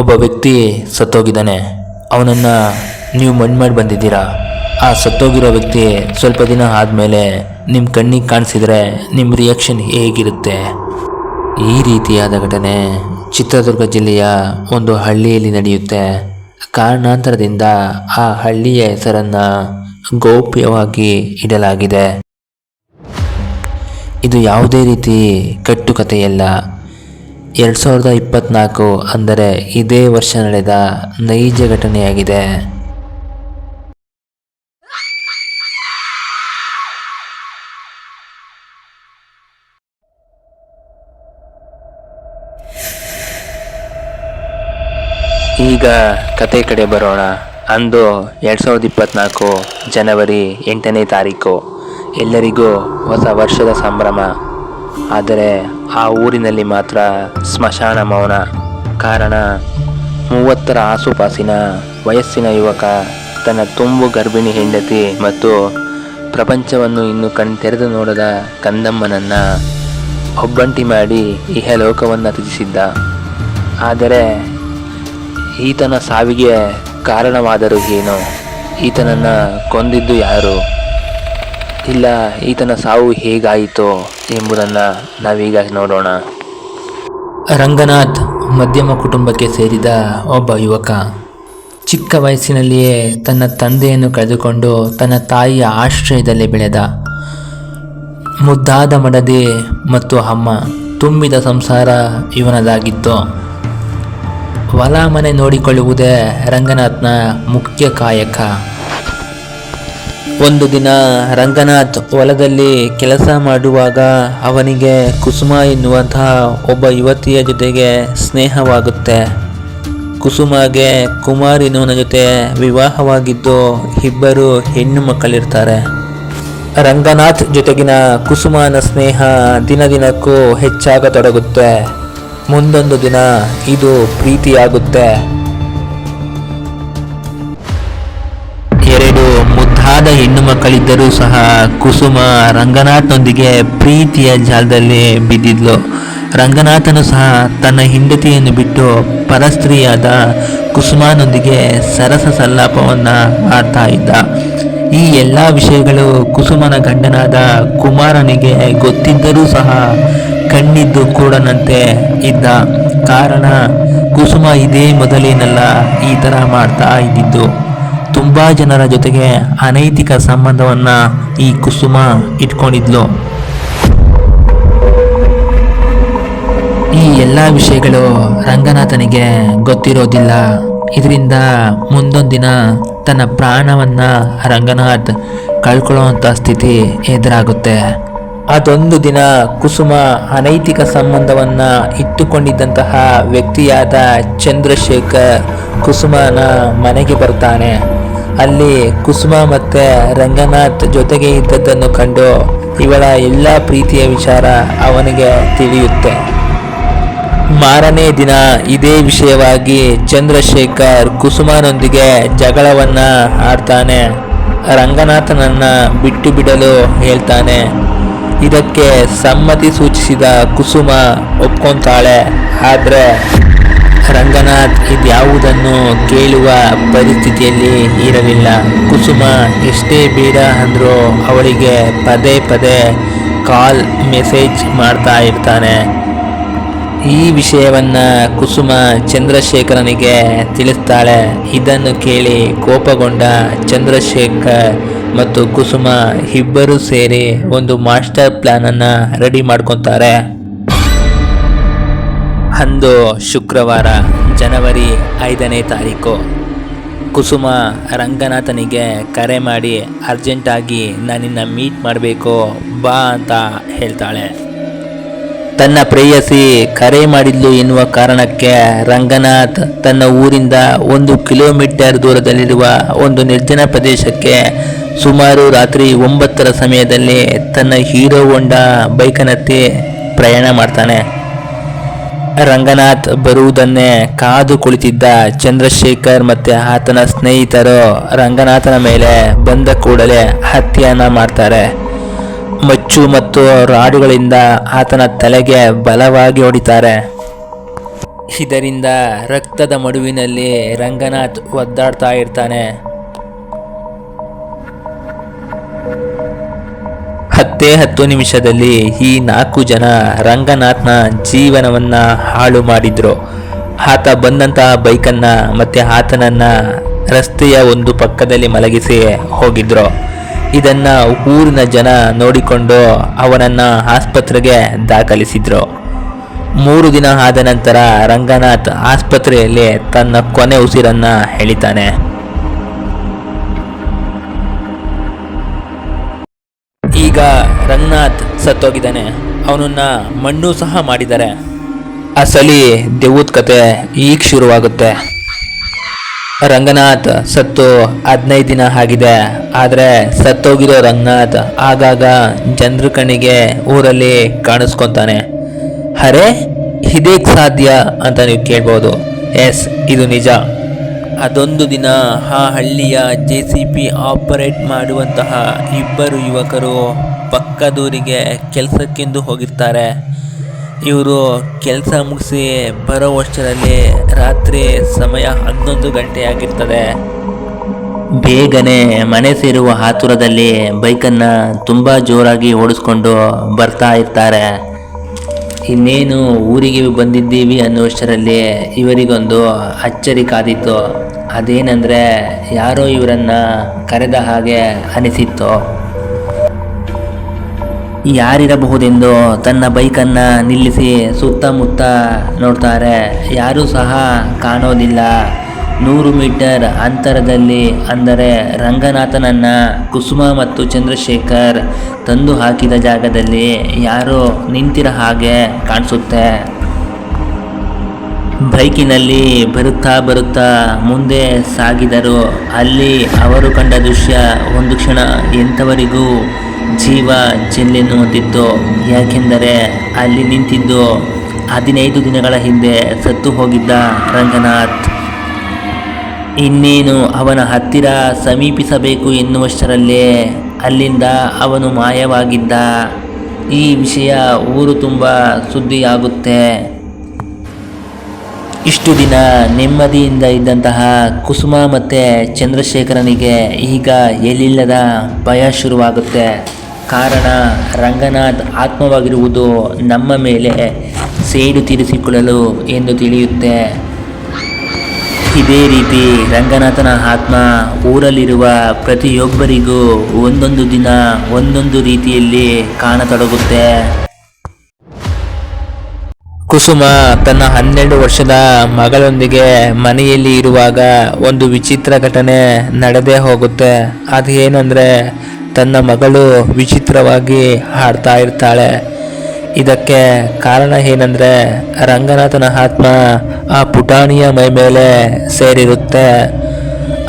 ಒಬ್ಬ ವ್ಯಕ್ತಿ ಸತ್ತೋಗಿದ್ದಾನೆ. ಅವನನ್ನು ನೀವು ಮಣ್ಣು ಮಾಡಿ ಬಂದಿದ್ದೀರಾ? ಆ ಸತ್ತೋಗಿರೋ ವ್ಯಕ್ತಿ ಸ್ವಲ್ಪ ದಿನ ಆದಮೇಲೆ ನಿಮ್ಮ ಕಣ್ಣಿಗೆ ಕಾಣಿಸಿದರೆ ನಿಮ್ಮ ರಿಯಾಕ್ಷನ್ ಹೇಗಿರುತ್ತೆ? ಈ ರೀತಿಯಾದ ಘಟನೆ ಚಿತ್ರದುರ್ಗ ಜಿಲ್ಲೆಯ ಒಂದು ಹಳ್ಳಿಯಲ್ಲಿ ನಡೆಯುತ್ತೆ. ಕಾರಣಾಂತರದಿಂದ ಆ ಹಳ್ಳಿಯ ಹೆಸರನ್ನು ಗೌಪ್ಯವಾಗಿ ಇಡಲಾಗಿದೆ. ಇದು ಯಾವುದೇ ರೀತಿ ಕಟ್ಟುಕತೆಯಲ್ಲ ಎರಡು ಸಾವಿರದ ಇಪ್ಪತ್ನಾಲ್ಕು ಅಂದರೆ ಇದೇ ವರ್ಷ ನಡೆದ ನೈಜ ಘಟನೆಯಾಗಿದೆ. ಈಗ ಕತೆ ಕಡೆ ಬರೋಣ. ಅಂದು ಎರಡು ಸಾವಿರದ ಇಪ್ಪತ್ತ್ನಾಲ್ಕು ಜನವರಿ ಎಂಟನೇ ತಾರೀಕು. ಎಲ್ಲರಿಗೂ ಹೊಸ ವರ್ಷದ ಸಂಭ್ರಮ. ಆದರೆ ಆ ಊರಿನಲ್ಲಿ ಮಾತ್ರ ಸ್ಮಶಾನ ಮೌನ. ಕಾರಣ, ಮೂವತ್ತರ ಆಸುಪಾಸಿನ ವಯಸ್ಸಿನ ಯುವಕ, ತನ್ನ ತುಂಬು ಗರ್ಭಿಣಿ ಹೆಂಡತಿ ಮತ್ತು ಪ್ರಪಂಚವನ್ನು ಇನ್ನು ಕಣ್ತೆರೆದು ನೋಡದ ಕಂದಮ್ಮನನ್ನು ಒಬ್ಬಂಟಿ ಮಾಡಿ ಇಹಲೋಕವನ್ನು ತ್ಯಜಿಸಿದ್ದ. ಆದರೆ, ಈತನ ಸಾವಿಗೆ ಕಾರಣವಾದರೂ ಏನು? ಈತನನ್ನು ಕೊಂದಿದ್ದು ಯಾರು? ಇಲ್ಲ, ಈತನ ಸಾವು ಹೇಗಾಯಿತು ಎಂಬುದನ್ನು ನಾವೀಗ ನೋಡೋಣ. ರಂಗನಾಥ್ ಮಧ್ಯಮ ಕುಟುಂಬಕ್ಕೆ ಸೇರಿದ ಒಬ್ಬ ಯುವಕ. ಚಿಕ್ಕ ವಯಸ್ಸಿನಲ್ಲಿಯೇ ತನ್ನ ತಂದೆಯನ್ನು ಕಳೆದುಕೊಂಡು ತನ್ನ ತಾಯಿಯ ಆಶ್ರಯದಲ್ಲಿ ಬೆಳೆದ. ಮುದ್ದಾದ ಮಡದಿ ಮತ್ತು ಅಮ್ಮ ತುಂಬಿದ ಸಂಸಾರ ಇವನದಾಗಿತ್ತು. ಹೊಲ ಮನೆ ನೋಡಿಕೊಳ್ಳುವುದೇ ರಂಗನಾಥ್ನ ಮುಖ್ಯ ಕಾಯಕ. ಒಂದು ದಿನ ರಂಗನಾಥ್ ಹೊಲದಲ್ಲಿ ಕೆಲಸ ಮಾಡುವಾಗ ಅವನಿಗೆ ಕುಸುಮ ಎನ್ನುವಂತಹ ಒಬ್ಬ ಯುವತಿಯ ಜೊತೆಗೆ ಸ್ನೇಹವಾಗುತ್ತೆ. ಕುಸುಮಗೆ ಕುಮಾರ್ ಎನ್ನುವನ ಜೊತೆ ವಿವಾಹವಾಗಿದ್ದು ಇಬ್ಬರು ಹೆಣ್ಣು ಮಕ್ಕಳಿರ್ತಾರೆ. ರಂಗನಾಥ್ ಜೊತೆಗಿನ ಕುಸುಮನ ಸ್ನೇಹ ದಿನ ದಿನಕ್ಕೂ ಹೆಚ್ಚಾಗತೊಡಗುತ್ತೆ. ಮುಂದೊಂದು ದಿನ ಇದು ಪ್ರೀತಿಯಾಗುತ್ತೆ. ಮುದ್ದಾದ ಹೆಣ್ಣು ಮಕ್ಕಳಿದ್ದರೂ ಸಹ ಕುಸುಮ ರಂಗನಾಥ್ನೊಂದಿಗೆ ಪ್ರೀತಿಯ ಜಾಲದಲ್ಲಿ ಬಿದ್ದಿದ್ಲು. ರಂಗನಾಥನು ಸಹ ತನ್ನ ಹೆಂಡತಿಯನ್ನು ಬಿಟ್ಟು ಪರಸ್ತ್ರೀಯಾದ ಕುಸುಮನೊಂದಿಗೆ ಸರಸ ಸಲ್ಲಾಪವನ್ನು ಮಾಡ್ತಾ ಇದ್ದ. ಈ ಎಲ್ಲ ವಿಷಯಗಳು ಕುಸುಮನ ಗಂಡನಾದ ಕುಮಾರನಿಗೆ ಗೊತ್ತಿದ್ದರೂ ಸಹ ಕಣ್ಣಿದ್ದು ಕೂಡನಂತೆ ಇದ್ದ. ಕಾರಣ ಕುಸುಮ ಇದೇ ಮೊದಲೇನಲ್ಲ ಈ ಥರ ಮಾಡ್ತಾ ಇದ್ದಿದ್ದು. ತುಂಬ ಜನರ ಜೊತೆಗೆ ಅನೈತಿಕ ಸಂಬಂಧವನ್ನು ಈ ಕುಸುಮ ಇಟ್ಕೊಂಡಿದ್ಲು. ಈ ಎಲ್ಲ ವಿಷಯಗಳು ರಂಗನಾಥನಿಗೆ ಗೊತ್ತಿರೋದಿಲ್ಲ. ಇದರಿಂದ ಮುಂದೊಂದು ದಿನ ತನ್ನ ಪ್ರಾಣವನ್ನು ರಂಗನಾಥ್ ಕಳ್ಕೊಳ್ಳುವಂಥ ಸ್ಥಿತಿ ಎದುರಾಗುತ್ತೆ. ಅದೊಂದು ದಿನ ಕುಸುಮ ಅನೈತಿಕ ಸಂಬಂಧವನ್ನು ಇಟ್ಟುಕೊಂಡಿದ್ದಂತಹ ವ್ಯಕ್ತಿಯಾದ ಚಂದ್ರಶೇಖರ್ ಕುಸುಮನ ಮನೆಗೆ ಬರ್ತಾನೆ. ಅಲ್ಲಿ ಕುಸುಮ ಮತ್ತು ರಂಗನಾಥ್ ಜೊತೆಗೆ ಇದ್ದದ್ದನ್ನು ಕಂಡು ಇವಳ ಎಲ್ಲ ಪ್ರೀತಿಯ ವಿಚಾರ ಅವನಿಗೆ ತಿಳಿಯುತ್ತೆ. ಮಾರನೇ ದಿನ ಇದೇ ವಿಷಯವಾಗಿ ಚಂದ್ರಶೇಖರ್ ಕುಸುಮನೊಂದಿಗೆ ಜಗಳವನ್ನ ಆಡ್ತಾನೆ. ರಂಗನಾಥನನ್ನ ಬಿಟ್ಟು ಬಿಡಲು ಹೇಳ್ತಾನೆ. ಇದಕ್ಕೆ ಸಮ್ಮತಿ ಸೂಚಿಸಿದ ಕುಸುಮ ಒಪ್ಕೊತಾಳೆ. ಆದ್ರೆ ರಂಗನಾಥ್ ಇದ್ಯಾವುದನ್ನು ಕೇಳುವ ಪರಿಸ್ಥಿತಿಯಲ್ಲಿ ಇರಲಿಲ್ಲ. ಕುಸುಮ, ಎಷ್ಟೇ ಬೇಡ ಅಂದರೂ ಅವಳಿಗೆ ಪದೇ ಪದೇ ಕಾಲ್ ಮೆಸೇಜ್ ಮಾಡ್ತಾ ಇರ್ತಾನೆ. ಈ ವಿಷಯವನ್ನು ಕುಸುಮ ಚಂದ್ರಶೇಖರನಿಗೆ ತಿಳಿಸ್ತಾಳೆ. ಇದನ್ನು ಕೇಳಿ ಕೋಪಗೊಂಡ ಚಂದ್ರಶೇಖರ್ ಮತ್ತು ಕುಸುಮ ಇಬ್ಬರೂ ಸೇರಿ ಒಂದು ಮಾಸ್ಟರ್ ಪ್ಲ್ಯಾನನ್ನು ರೆಡಿ ಮಾಡ್ಕೊತಾರೆ. ಅಂದು ಶುಕ್ರವಾರ, ಜನವರಿ ಐದನೇ ತಾರೀಕು. ಕುಸುಮ ರಂಗನಾಥನಿಗೆ ಕರೆ ಮಾಡಿ ಅರ್ಜೆಂಟಾಗಿ ನಿನ್ನ ಮೀಟ್ ಮಾಡಬೇಕು, ಬಾ ಅಂತ ಹೇಳ್ತಾಳೆ. ತನ್ನ ಪ್ರೇಯಸಿ ಕರೆ ಮಾಡಿದ್ಲು ಎನ್ನುವ ಕಾರಣಕ್ಕೆ ರಂಗನಾಥ್ ತನ್ನ ಊರಿಂದ ಒಂದು ಕಿಲೋಮೀಟರ್ ದೂರದಲ್ಲಿರುವ ಒಂದು ನಿರ್ಜನ ಪ್ರದೇಶಕ್ಕೆ ಸುಮಾರು ರಾತ್ರಿ ಒಂಬತ್ತರ ಸಮಯದಲ್ಲಿ ತನ್ನ ಹೀರೋ ಹೊಂಡ ಬೈಕನತ್ತಿ ಪ್ರಯಾಣ ಮಾಡ್ತಾನೆ. ರಂಗನಾಥ್ ಬರುವುದನ್ನೇ ಕಾದು ಕುಳಿತಿದ್ದ ಚಂದ್ರಶೇಖರ್ ಮತ್ತೆ ಆತನ ಸ್ನೇಹಿತರು ರಂಗನಾಥನ ಮೇಲೆ ಬಂದ ಕೂಡಲೇ ಹತ್ಯೆಯನ್ನ ಮಾಡ್ತಾರೆ. ಮಚ್ಚು ಮತ್ತು ರಾಡುಗಳಿಂದ ಆತನ ತಲೆಗೆ ಬಲವಾಗಿ ಹೊಡಿತಾರೆ. ಇದರಿಂದ ರಕ್ತದ ಮಡುವಿನಲ್ಲಿ ರಂಗನಾಥ್ ಒದ್ದಾಡ್ತಾ ಇರ್ತಾನೆ. ಹತ್ತೇ ಹತ್ತು ನಿಮಿಷದಲ್ಲಿ ಈ ನಾಲ್ಕು ಜನ ರಂಗನಾಥ್ನ ಜೀವನವನ್ನ ಹಾಳು ಮಾಡಿದ್ರು. ಆತ ಬಂದಂತಹ ಬೈಕನ್ನ ಮತ್ತೆ ಆತನನ್ನ ರಸ್ತೆಯ ಒಂದು ಪಕ್ಕದಲ್ಲಿ ಮಲಗಿಸಿ ಹೋಗಿದ್ರು. ಇದನ್ನ ಊರಿನ ಜನ ನೋಡಿಕೊಂಡು ಅವನನ್ನ ಆಸ್ಪತ್ರೆಗೆ ದಾಖಲಿಸಿದ್ರು. ಮೂರು ದಿನ ಆದ ನಂತರ ರಂಗನಾಥ್ ಆಸ್ಪತ್ರೆಯಲ್ಲಿ ತನ್ನ ಕೊನೆ ಉಸಿರನ್ನ ಎಳಿತಾನೆ. ಈಗ ರಂಗನಾಥ್ ಸತ್ತೋಗಿದ್ದಾನೆ. ಅವನನ್ನ ಮಣ್ಣು ಸಹ ಮಾಡಿದ್ದಾರೆ. ಅಸಲಿ ದೆವ್ವದ ಕತೆ ಈಗ ಶುರುವಾಗುತ್ತೆ. ರಂಗನಾಥ್ ಸತ್ತು ಹದಿನೈದು ದಿನ ಆಗಿದೆ. ಆದರೆ ಸತ್ತೋಗಿರೋ ರಂಗನಾಥ್ ಆಗಾಗ ಜನರ ಕಣ್ಣಿಗೆ ಊರಲ್ಲಿ ಕಾಣಿಸ್ಕೊತಾನೆ. ಅರೆ ಇದೇಗ್ ಸಾಧ್ಯ ಅಂತ ನೀವು ಕೇಳ್ಬೋದು. ಎಸ್, ಇದು ನಿಜ. ಅದೊಂದು ದಿನ ಆ ಹಳ್ಳಿಯ ಜೆ ಸಿ ಪಿ ಆಪರೇಟ್ ಮಾಡುವಂತಹ ಇಬ್ಬರು ಯುವಕರು ಪಕ್ಕದೂರಿಗೆ ಕೆಲಸಕ್ಕೆಂದು ಹೋಗಿರ್ತಾರೆ. ಇವರು ಕೆಲಸ ಮುಗಿಸಿ ಬರೋವಷ್ಟರಲ್ಲಿ ರಾತ್ರಿ ಸಮಯ ಹನ್ನೊಂದು ಗಂಟೆಯಾಗಿರ್ತದೆ ಬೇಗನೆ ಮನೆ ಸೇರುವ ಆತುರದಲ್ಲಿ ಬೈಕನ್ನು ತುಂಬ ಜೋರಾಗಿ ಓಡಿಸ್ಕೊಂಡು ಬರ್ತಾ ಇರ್ತಾರೆ. ಇನ್ನೇನು ಊರಿಗೆ ಬಂದಿದ್ದೀವಿ ಅನ್ನುವಷ್ಟರಲ್ಲಿ ಇವರಿಗೊಂದು ಅಚ್ಚರಿ ಕಾದಿತ್ತು. ಅದೇನೆಂದರೆ ಯಾರೋ ಇವರನ್ನ ಕರೆದ ಹಾಗೆ ಅನಿಸಿತ್ತು. ಯಾರಿರಬಹುದೆಂದು ತನ್ನ ಬೈಕನ್ನು ನಿಲ್ಲಿಸಿ ಸುತ್ತಮುತ್ತ ನೋಡ್ತಾರೆ. ಯಾರೂ ಸಹ ಕಾಣೋದಿಲ್ಲ. ನೂರು ಮೀಟರ್ ಅಂತರದಲ್ಲಿ ಅಂದರೆ ರಂಗನಾಥನನ್ನ ಕುಸುಮ ಮತ್ತು ಚಂದ್ರಶೇಖರ್ ತಂದು ಹಾಕಿದ ಜಾಗದಲ್ಲಿ ಯಾರೋ ನಿಂತಿರ ಹಾಗೆ ಕಾಣಿಸುತ್ತೆ. ಬೈಕಿನಲ್ಲಿ ಬರುತ್ತಾ ಬರುತ್ತಾ ಮುಂದೆ ಸಾಗಿದರು ಅಲ್ಲಿ ಅವರು ಕಂಡ ದೃಶ್ಯ ಒಂದು ಕ್ಷಣ ಎಂಥವರಿಗೂ ಜೀವ ಚೆಲ್ಲೆನ್ನುವಂತಿತ್ತು ಯಾಕೆಂದರೆ ಅಲ್ಲಿ ನಿಂತಿದ್ದು ಹದಿನೈದು ದಿನಗಳ ಹಿಂದೆ ಸತ್ತು ಹೋಗಿದ್ದ ರಂಗನಾಥ್. ಇನ್ನೇನು ಅವನ ಹತ್ತಿರ ಸಮೀಪಿಸಬೇಕು ಎನ್ನುವಷ್ಟರಲ್ಲೇ ಅಲ್ಲಿಂದ ಅವನು ಮಾಯವಾಗಿದ್ದ. ಈ ವಿಷಯ ಊರು ತುಂಬ ಸುದ್ದಿಯಾಗುತ್ತೆ. ಇಷ್ಟು ದಿನ ನೆಮ್ಮದಿಯಿಂದ ಇದ್ದಂತಹ ಕುಸುಮ ಮತ್ತು ಚಂದ್ರಶೇಖರನಿಗೆ ಈಗ ಎಲ್ಲಿಲ್ಲದ ಭಯ ಶುರುವಾಗುತ್ತೆ. ಕಾರಣ ರಂಗನಾಥ್ ಆತ್ಮವಾಗಿರುವುದು ನಮ್ಮ ಮೇಲೆ ಸೇಡು ತೀರಿಸಿಕೊಳ್ಳಲು ಎಂದು ತಿಳಿಯುತ್ತೆ. ಇದೇ ರೀತಿ ರಂಗನಾಥನ ಆತ್ಮ ಊರಲ್ಲಿರುವ ಪ್ರತಿಯೊಬ್ಬರಿಗೂ ಒಂದೊಂದು ದಿನ ಒಂದೊಂದು ರೀತಿಯಲ್ಲಿ ಕಾಣತೊಡಗುತ್ತೆ. ಕುಸುಮ ತನ್ನ ಹನ್ನೆರಡು ವರ್ಷದ ಮಗಳೊಂದಿಗೆ ಮನೆಯಲ್ಲಿ ಇರುವಾಗ ಒಂದು ವಿಚಿತ್ರ ಘಟನೆ ನಡೆದೇ ಹೋಗುತ್ತೆ. ಅದು ಏನಂದ್ರೆ ತನ್ನ ಮಗಳು ವಿಚಿತ್ರವಾಗಿ ಹಾಡ್ತಾ ಇರ್ತಾಳೆ. ಇದಕ್ಕೆ ಕಾರಣ ಏನಂದರೆ ರಂಗನಾಥನ ಆತ್ಮ ಆ ಪುಟಾಣಿಯ ಮೈ ಮೇಲೆ ಸೇರಿರುತ್ತೆ.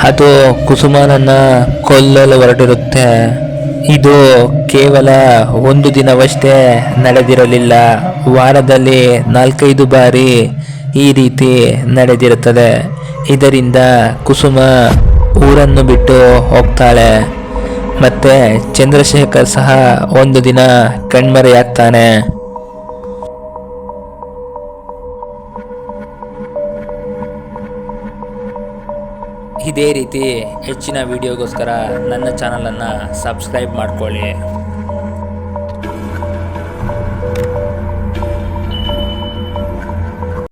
ಅದು ಕುಸುಮನನ್ನು ಕೊಲ್ಲಲು ಹೊರಟಿರುತ್ತೆ. ಇದು ಕೇವಲ ಒಂದು ದಿನವಷ್ಟೇ ನಡೆದಿರಲಿಲ್ಲ. ವಾರದಲ್ಲಿ ನಾಲ್ಕೈದು ಬಾರಿ ಈ ರೀತಿ ನಡೆದಿರುತ್ತದೆ. ಇದರಿಂದ ಕುಸುಮ ಊರನ್ನು ಬಿಟ್ಟು ಹೋಗ್ತಾಳೆ. ಮತ್ತೆ ಚಂದ್ರಶೇಖರ್ ಸಹ ಒಂದು ದಿನ ಕಣ್ಮರೆಯಾಗ್ತಾನೆ. ಇದೇ ರೀತಿ ಹೆಚ್ಚಿನ ವಿಡಿಯೋಗೋಸ್ಕರ ನನ್ನ ಚಾನಲನ್ನು ಸಬ್ಸ್ಕ್ರೈಬ್ ಮಾಡ್ಕೊಳ್ಳಿ.